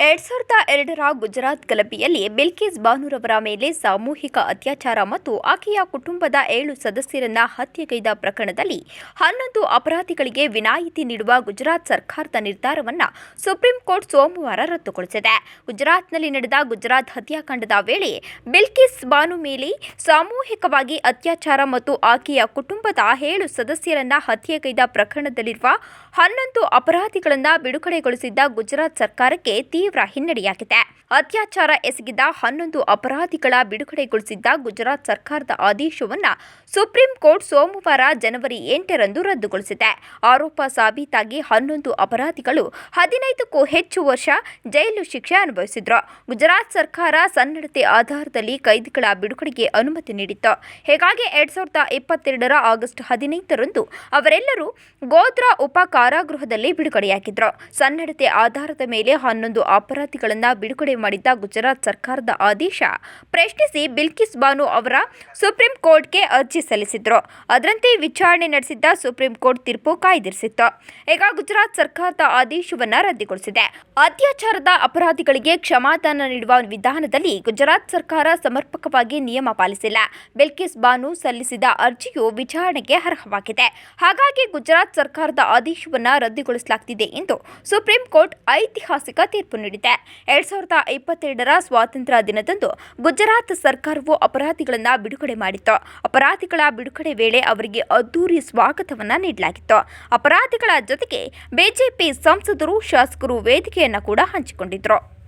ಎರಡ್ ಸಾವಿರದ ಎರಡರ ಗುಜರಾತ್ ಗಲಭೆಯಲ್ಲಿ ಬಿಲ್ಕಿಸ್ ಬಾನುರವರ ಮೇಲೆ ಸಾಮೂಹಿಕ ಅತ್ಯಾಚಾರ ಮತ್ತು ಆಕೆಯ ಕುಟುಂಬದ ಏಳು ಸದಸ್ಯರನ್ನ ಹತ್ಯೆಗೈದ ಪ್ರಕರಣದಲ್ಲಿ ಹನ್ನೊಂದು ಅಪರಾಧಿಗಳಿಗೆ ವಿನಾಯಿತಿ ನೀಡುವ ಗುಜರಾತ್ ಸರ್ಕಾರದ ನಿರ್ಧಾರವನ್ನು ಸುಪ್ರೀಂ ಕೋರ್ಟ್ ಸೋಮವಾರ ರದ್ದುಗೊಳಿಸಿದೆ. ಗುಜರಾತ್ನಲ್ಲಿ ನಡೆದ ಗುಜರಾತ್ ಹತ್ಯಾಕಾಂಡದ ವೇಳೆ ಬಿಲ್ಕಿಸ್ ಬಾನು ಮೇಲೆ ಸಾಮೂಹಿಕವಾಗಿ ಅತ್ಯಾಚಾರ ಮತ್ತು ಆಕೆಯ ಕುಟುಂಬದ ಏಳು ಸದಸ್ಯರನ್ನ ಹತ್ಯೆಗೈದ ಪ್ರಕರಣದಲ್ಲಿರುವ ಹನ್ನೊಂದು ಅಪರಾಧಿಗಳನ್ನು ಬಿಡುಗಡೆಗೊಳಿಸಿದ್ದ ಗುಜರಾತ್ ಸರ್ಕಾರಕ್ಕೆ ತೀವ್ರ ಹಿನ್ನಡೆಯಾಗಿದೆ ಅತ್ಯಾಚಾರ ಎಸಗಿದ ಹನ್ನೊಂದು ಅಪರಾಧಿಗಳ ಬಿಡುಗಡೆಗೊಳಿಸಿದ್ದ ಗುಜರಾತ್ ಸರ್ಕಾರದ ಆದೇಶವನ್ನು ಸುಪ್ರೀಂ ಕೋರ್ಟ್ ಸೋಮವಾರ ಜನವರಿ ಎಂಟರಂದು ರದ್ದುಗೊಳಿಸಿದೆ. ಆರೋಪ ಸಾಬೀತಾಗಿ ಹನ್ನೊಂದು ಅಪರಾಧಿಗಳು ಹದಿನೈದಕ್ಕೂ ಹೆಚ್ಚು ವರ್ಷ ಜೈಲು ಶಿಕ್ಷೆ ಅನುಭವಿಸಿದ್ರು. ಗುಜರಾತ್ ಸರ್ಕಾರ ಸನ್ನಡತೆ ಆಧಾರದಲ್ಲಿ ಕೈದಿಗಳ ಬಿಡುಗಡೆಗೆ ಅನುಮತಿ ನೀಡಿತ್ತು. ಹೀಗಾಗಿ ಎರಡ್ ಸಾವಿರದ ಇಪ್ಪತ್ತೆರಡರ ಆಗಸ್ಟ್ ಹದಿನೈದರಂದು ಅವರೆಲ್ಲರೂ ಗೋಧ್ರಾ ಉಪ ಕಾರಾಗೃಹದಲ್ಲಿ ಬಿಡುಗಡೆಯಾಗಿದ್ರು. ಸನ್ನಡತೆ ಆಧಾರದ ಮೇಲೆ ಹನ್ನೊಂದು ಅಪರಾಧಿಗಳನ್ನು ಬಿಡುಗಡೆ ಮಾಡಿದ್ದ ಗುಜರಾತ್ ಸರ್ಕಾರದ ಆದೇಶ ಪ್ರಶ್ನಿಸಿ ಬಿಲ್ಕಿಸ್ ಬಾನು ಅವರ ಸುಪ್ರೀಂ ಕೋರ್ಟ್ಗೆ ಅರ್ಜಿ ಸಲ್ಲಿಸಿದ್ರು. ಅದರಂತೆ ವಿಚಾರಣೆ ನಡೆಸಿದ್ದ ಸುಪ್ರೀಂ ಕೋರ್ಟ್ ತೀರ್ಪು ಕಾಯ್ದಿರಿಸಿತ್ತು. ಈಗ ಗುಜರಾತ್ ಸರ್ಕಾರದ ಆದೇಶವನ್ನು ರದ್ದುಗೊಳಿಸಿದೆ. ಅತ್ಯಾಚಾರದ ಅಪರಾಧಿಗಳಿಗೆ ಕ್ಷಮಾದಾನ ನೀಡುವ ವಿಧಾನದಲ್ಲಿ ಗುಜರಾತ್ ಸರ್ಕಾರ ಸಮರ್ಪಕವಾಗಿ ನಿಯಮ ಪಾಲಿಸಿಲ್ಲ. ಬಿಲ್ಕಿಸ್ ಬಾನು ಸಲ್ಲಿಸಿದ ಅರ್ಜಿಯು ವಿಚಾರಣೆಗೆ ಅರ್ಹವಾಗಿದೆ. ಹಾಗಾಗಿ ಗುಜರಾತ್ ಸರ್ಕಾರದ ಆದೇಶವನ್ನು ರದ್ದುಗೊಳಿಸಲಾಗುತ್ತಿದೆ ಎಂದು ಸುಪ್ರೀಂ ಕೋರ್ಟ್ ಐತಿಹಾಸಿಕ ತೀರ್ಪು ನೀಡಿದೆ. ಎರಡ್ ಸಾವಿರದ ಇಪ್ಪತ್ತೆರಡರ ಸ್ವಾತಂತ್ರ್ಯ ದಿನದಂದು ಗುಜರಾತ್ ಸರ್ಕಾರವು ಅಪರಾಧಿಗಳನ್ನು ಬಿಡುಗಡೆ ಮಾಡಿತ್ತು. ಅಪರಾಧಿಗಳ ಬಿಡುಗಡೆ ವೇಳೆ ಅವರಿಗೆ ಅದ್ದೂರಿ ಸ್ವಾಗತವನ್ನ ನೀಡಲಾಗಿತ್ತು. ಅಪರಾಧಿಗಳ ಜೊತೆಗೆ ಬಿಜೆಪಿ ಸಂಸದರು, ಶಾಸಕರು ವೇದಿಕೆಯನ್ನು ಕೂಡ ಹಂಚಿಕೊಂಡಿದ್ರು.